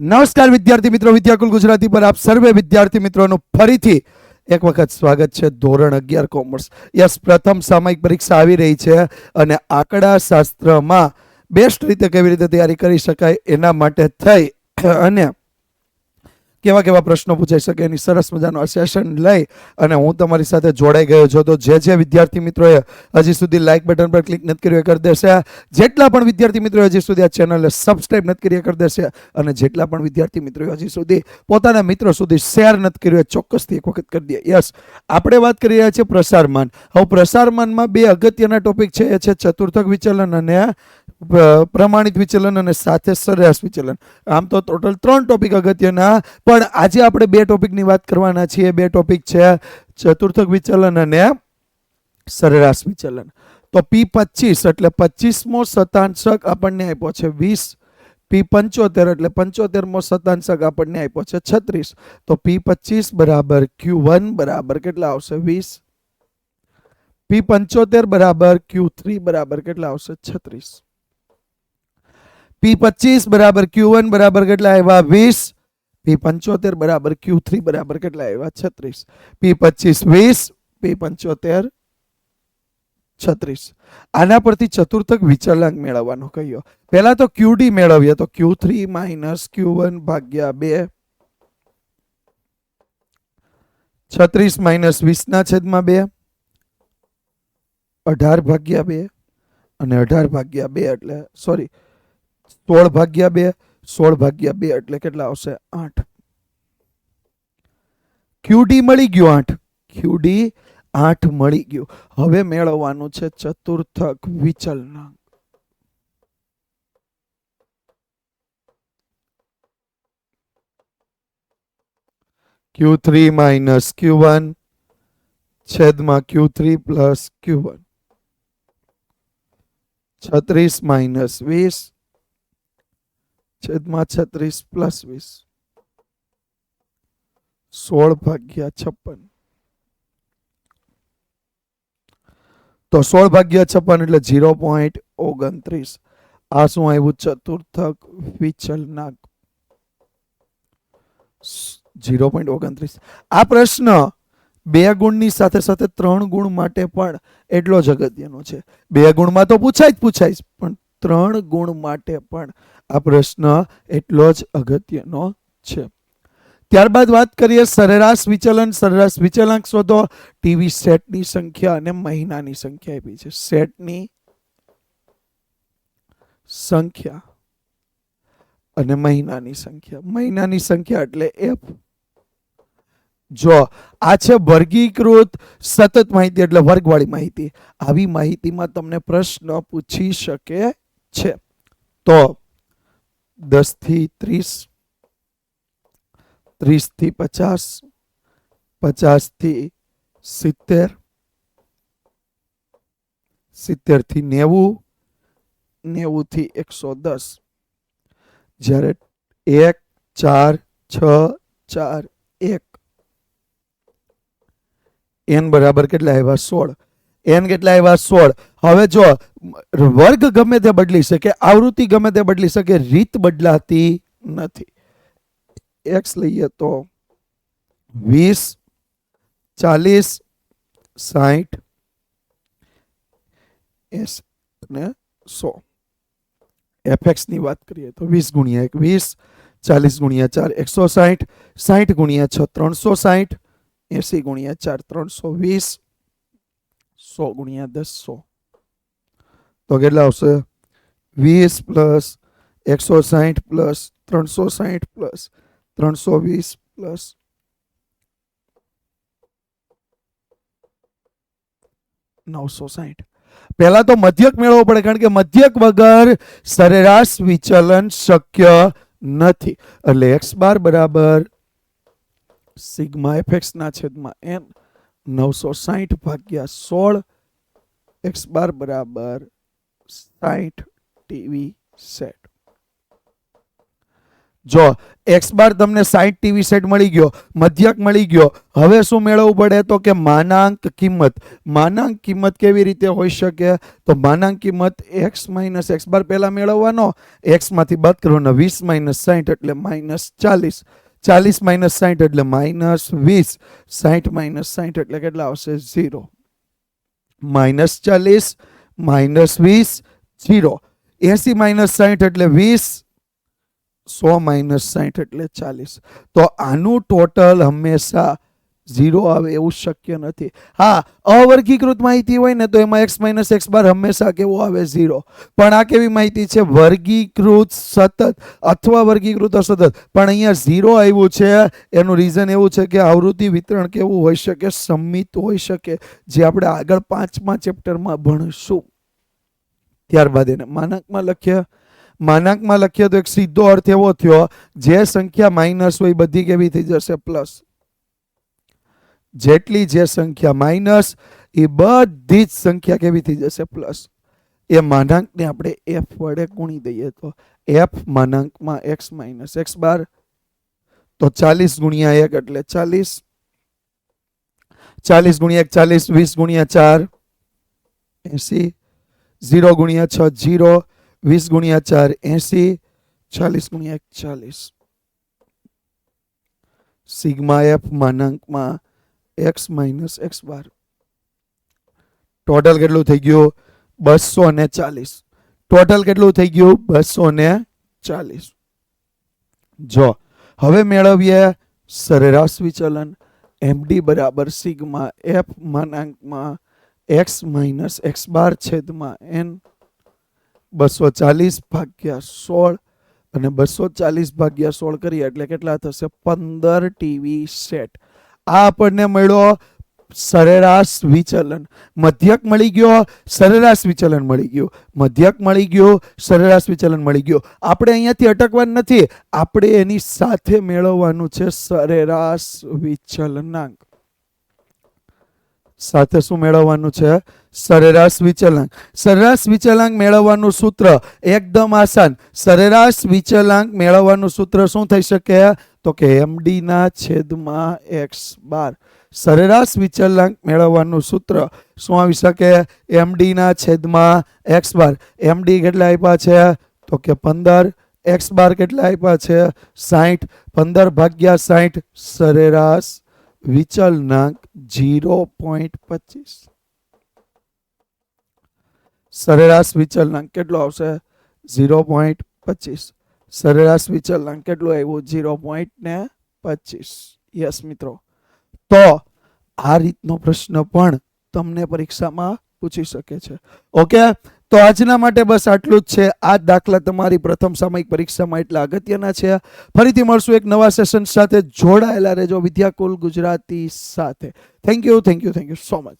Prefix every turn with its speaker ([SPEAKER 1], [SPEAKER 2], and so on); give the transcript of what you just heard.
[SPEAKER 1] નમસ્કાર વિદ્યાર્થી મિત્રો, વિદ્યાકુલ ગુજરાતી પર આપ સર્વે વિદ્યાર્થી મિત્રોનું ફરીથી એક વખત સ્વાગત છે ધોરણ અગિયાર કોમર્સ. યસ, પ્રથમ સામયિક પરીક્ષા આવી રહી છે અને આંકડા શાસ્ત્રમાં બેસ્ટ રીતે કેવી રીતે તૈયારી કરી શકાય એના માટે થઈ અને કેવા કેવા પ્રશ્નો પૂછાઈ શકે, એની સરસ મજાનો સેશન લઈ અને હું તમારી સાથે જોડાઈ ગયો છું. તો જે જે વિદ્યાર્થી મિત્રોએ હજી સુધી લાઇક બટન પર ક્લિક નથી કર્યું એ કરી દેશે. જેટલા પણ વિદ્યાર્થી મિત્રોએ હજી સુધી આ ચેનલને સબસ્ક્રાઈબ નથી કરી કરી દેશે. અને જેટલા પણ વિદ્યાર્થી મિત્રોએ હજી સુધી પોતાના મિત્રો સુધી શેર નથી કર્યું એ ચોક્કસથી એક વખત કરી દે. યસ આપણે વાત કરી રહ્યા છીએ પ્રસારમાન હવે પ્રસારમાનમાં બે અગત્યના ટોપિક છે. એ છે ચતુર્થક વિચલન અને પ્રમાણિત વિચલન અને સાથે સરેરાશ વિચલન. આમ તો ટોટલ ત્રણ ટોપિક અગત્યના, પણ આજે આપણે બે ટોપિકની વાત કરવાના છીએ. બે ટોપિક છે, ચતુર્થક વિચલન અને સરેરાશ વિચલન. તો પી પચીસ એટલે પચીસમો શતાંશક આપણને આપ્યો છે વીસ. પી પંચોતેર એટલે પંચોતેરમો શતાંશક આપણને આપ્યો છે છત્રીસ. તો પી પચીસ બરાબર ક્યુ વન બરાબર કેટલા આવશે વીસ? પી પંચોતેર બરાબર ક્યુ થ્રી બરાબર કેટલા આવશે છત્રીસ? પી પચીસ બરાબર ક્યુ વન બરાબર કેટલા આવ્યા? વીસ. પી પંચોતેર બરાબર ક્યુ થ્રી બરાબર કેટલા આવ્યા? છત્રીસ. પી પચીસ વીસ પી પંચોતેર છત્રીસ. આના પરથી ચતુર્થક વિચલાંક મેળવવાનો કહ્યો પહેલા તો ક્યુડી મેળવીએ તો Q three minus Q one ભાગ્યા બે. છત્રીસ માઇનસ વીસના છેદમાં બે. અઢાર ભાગ્યા બે. અને અઢાર ભાગ્યા બે એટલે સોરી સોળ ભાગ્યા બે, સોળ ભાગ્યા બે એટલે કેટલા આવશે? આઠ. ક્યુડી મળી ગયું આઠ. ક્યુડી આઠ મળી ગયું. હવે મેળવવાનું છે ચતુર્થક વિચલનાંક Q three minus Q one. છેદમાં Q three plus Q one. છત્રીસ માઇનસ વીસ. છેદમાં છત્રીસ પ્લસ વીસ. સોળ ભાગ્યા છપ્પન. તો સોળ ભાગ્યા છપ્પન એટલે ઝીરો પોઈન્ટ ઓગણત્રીસ. આ શું આવ્યું? ચતુર્થક વિચલનાક. ઝીરો પોઈન્ટ ઓગણત્રીસ. આ પ્રશ્ન બે ગુણની સાથે સાથે ત્રણ ગુણ માટે પણ એટલો જ અગત્યનો છે. બે ગુણમાં તો પૂછાય જ પૂછાય, પણ ત્રણ ગુણ માટે પણ આ પ્રશ્ન એટલો જ અગત્યનો છે. ત્યારબાદ વાત કરીએ સરેરાશ વિચલન. સરેરાશ વિચલાંક શોધો. ટીવી સેટની સંખ્યા અને મહિનાની સંખ્યા આપી છે. સેટની સંખ્યા અને મહિનાની સંખ્યા. મહિનાની સંખ્યા એટલે એફ જો આ છે વર્ગીકૃત સતત માહિતી એટલે વર્ગવાળી માહિતી. આવી માહિતીમાં તમને પ્રશ્ન પૂછી શકે છે તો દસથી ત્રીસ ત્રીસથી પચાસ પચાસથી સિત્તેર સિત્તેરથી નેવું નેવું થી એકસો દસ જ્યારે એક, ચાર, છ, ચાર, એક, એન બરાબર કેટલા આવ્યા? સોળ. એન કેટલા આવ્યા? સોળ. હવે જો, વર્ગ ગમે તે બદલી શકે, આવૃત્તિ ગમે તે બદલી શકે, રીત બદલાતી નથી. એક્સ લઈએ તો વીસ, ચાલીસ સાઠ એસ અને સો. એફએક્સની વાત કરીએ તો વીસ ગુણ્યા એક, વીસ, ચાલીસ ગુણ્યા ચાર, એકસો સાઠ સાઠ ગુણ્યા છ, ત્રણસો સાઠ એસી ગુણ્યા ચાર, ત્રણસો વીસ સો ગુણ્યા દસ સો તો કેટલા આવશે વીસ પ્લસ એકસો સાઠ પ્લસ ત્રણસો સાઠ પ્લસ ત્રણસો વીસ પ્લસ નવસો સાઠ પહેલા તો મધ્યક મેળવવો પડે કારણ કે મધ્યક વગર સરેરાશ વિચલન શક્ય નથી એટલે એક્સ બાર બરાબર સિગ્મા એફએક્સ ના છેદમાં એન નવસો સાઠ ભાગ્યા સોળ એક્સ બાર બરાબર સાઠ ટીવી સેટ. જો એક્સ બાર તમને સાઈઠ ટીવી સેટ મળી ગયો, મધ્યક મળી ગયો, હવે શું મેળવવું પડે? તો કે માનાંક કિંમત. માનાંક કિંમત કેવી રીતે હોઈ શકે? તો માનાંક કિંમત એક્સ માઇનસ એક્સ બાર પહેલા મેળવવાનો. એક્સમાંથી બાદ કરવાનો વીસ માઇનસ સાહીઠ એટલે માઇનસ ચાલીસ. ચાલીસ માઇનસ સાહીઠ એટલે માઇનસ વીસ. સાઠ માઇનસ સાહીઠ એટલે કેટલા આવશે? ઝીરો. માઇનસ ચાલીસ માઇનસ વીસ, ઝીરો. એસી માઇનસ સાહીઠ એટલે વીસ, સો માઇનસ સાહીઠ એટલે ચાલીસ. તો આનું ટોટલ હંમેશા ઝીરો આવે એવું શક્ય નથી. હા, અવર્ગીકૃત માહિતી હોય ને તો એમાં એક્સ માઇનસ એક્સ બાર હંમેશા કેવું આવે? ઝીરો. પણ આ કેવી માહિતી છે? વર્ગીકૃત સતત અથવા વર્ગીકૃત અસતત. પણ અહીંયા ઝીરો આવ્યું છે, એનું રીઝન એવું છે કે આવૃત્તિ વિતરણ કેવું હોઈ શકે? સંમિત હોઈ શકે. જે આપણે આગળ પાંચમા ચેપ્ટરમાં ભણશું. ત્યારબાદ એને માનકમાં લખ્યા માનાંકમાં લખીએ તો એક સીધો અર્થ એવો થયો, જે સંખ્યા માઇનસ હોય બધી કેવી થઈ જશે? પ્લસ. જેટલી જે સંખ્યા માઇનસ એ બધી જ સંખ્યા કેવી થઈ જશે પ્લસ એ માનાંકને આપણે એફ વડે ગુણી દઈએ તો એફ માનાંકમાં એક્સ માઇનસ એક્સ બાર. તો ચાલીસ ગુણ્યા એક એટલે ચાલીસ. ચાલીસ ગુણ્યા એક ચાલીસ, વીસ ગુણ્યા ચાર, એસી. ઝીરો ગુણ્યા છ જીરો વીસ ગુણ્યા ચાર, એસી. ચાલીસ ગુણ્યા એક, ચાલીસ. Sigma F માનાંકમાં x minus x bar total કેટલું થઈ ગયું? બસો ને ચાલીસ. ટોટલ કેટલું થઈ ગયું? બસો ને ચાલીસ. જો, હવે મેળવીએ સરેરાશ વિચલન. એમડી બરાબર સિગ્મા એફ માનાંકમાં એક્સ માઇનસ એક્સ બાર છેદમાં એન બસો ચાલીસ ભાગ્યા સોળ અને બસો ચાલીસ ભાગ્યા સોળ કરીએ એટલે કેટલા થશે? પંદર ટીવી સેટ આ આપણને મળ્યો સરેરાશ વિચલન. મધ્યક મળી ગયો, સરેરાશ વિચલન મળી ગયું. મધ્યક મળી ગયો, સરેરાશ વિચલન મળી ગયો. આપણે અહીંયાથી અટકવાનું નથી. આપણે એની સાથે મેળવવાનું છે સરેરાશ વિચલનાંક. સાથે શું મેળવવાનું છે? સરેરાશ વિચલાંક સરેરાશ વિચલાંક મેળવવાનું સૂત્ર એકદમ આસાન. સરેરાશ વિચલાંક મેળવવાનું સૂત્ર શું થઈ શકે? તો કે એમડી ના છેદમાં એક્સ બાર. સરેરાશ વિચલાંક મેળવવાનું સૂત્ર શું આવી શકે? એમડી ના છેદમાં એક્સ બાર. એમડી કેટલા આપ્યા છે? તો કે પંદર. એક્સ બાર કેટલા આપ્યા છે? સાહીઠ પંદર ભાગ્યા સાહીઠ સરેરાશ વિચલનાંક જીરો પોઈન્ટ પચીસ. સરેરાશ વિચલનાંક કેટલો આવશે? ઝીરો પોઈન્ટ પચીસ. સરેરાશ વિચલનાંક કેટલું આવ્યું? ઝીરો પોઈન્ટ ને પચીસ. યસ, મિત્રો. તો આ રીતનો પ્રશ્ન પણ તમને પરીક્ષામાં પૂછી શકે છે. ઓકે? તો આજના માટે બસ આટલું જ છે. આ દાખલા તમારી પ્રથમ સામયિક પરીક્ષામાં એટલા અગત્યના છે. ફરીથી મળશું એક નવા સેશન સાથે જોડાયેલા રહેજો વિદ્યાકુલ ગુજરાતી સાથે. Thank you thank you thank you so much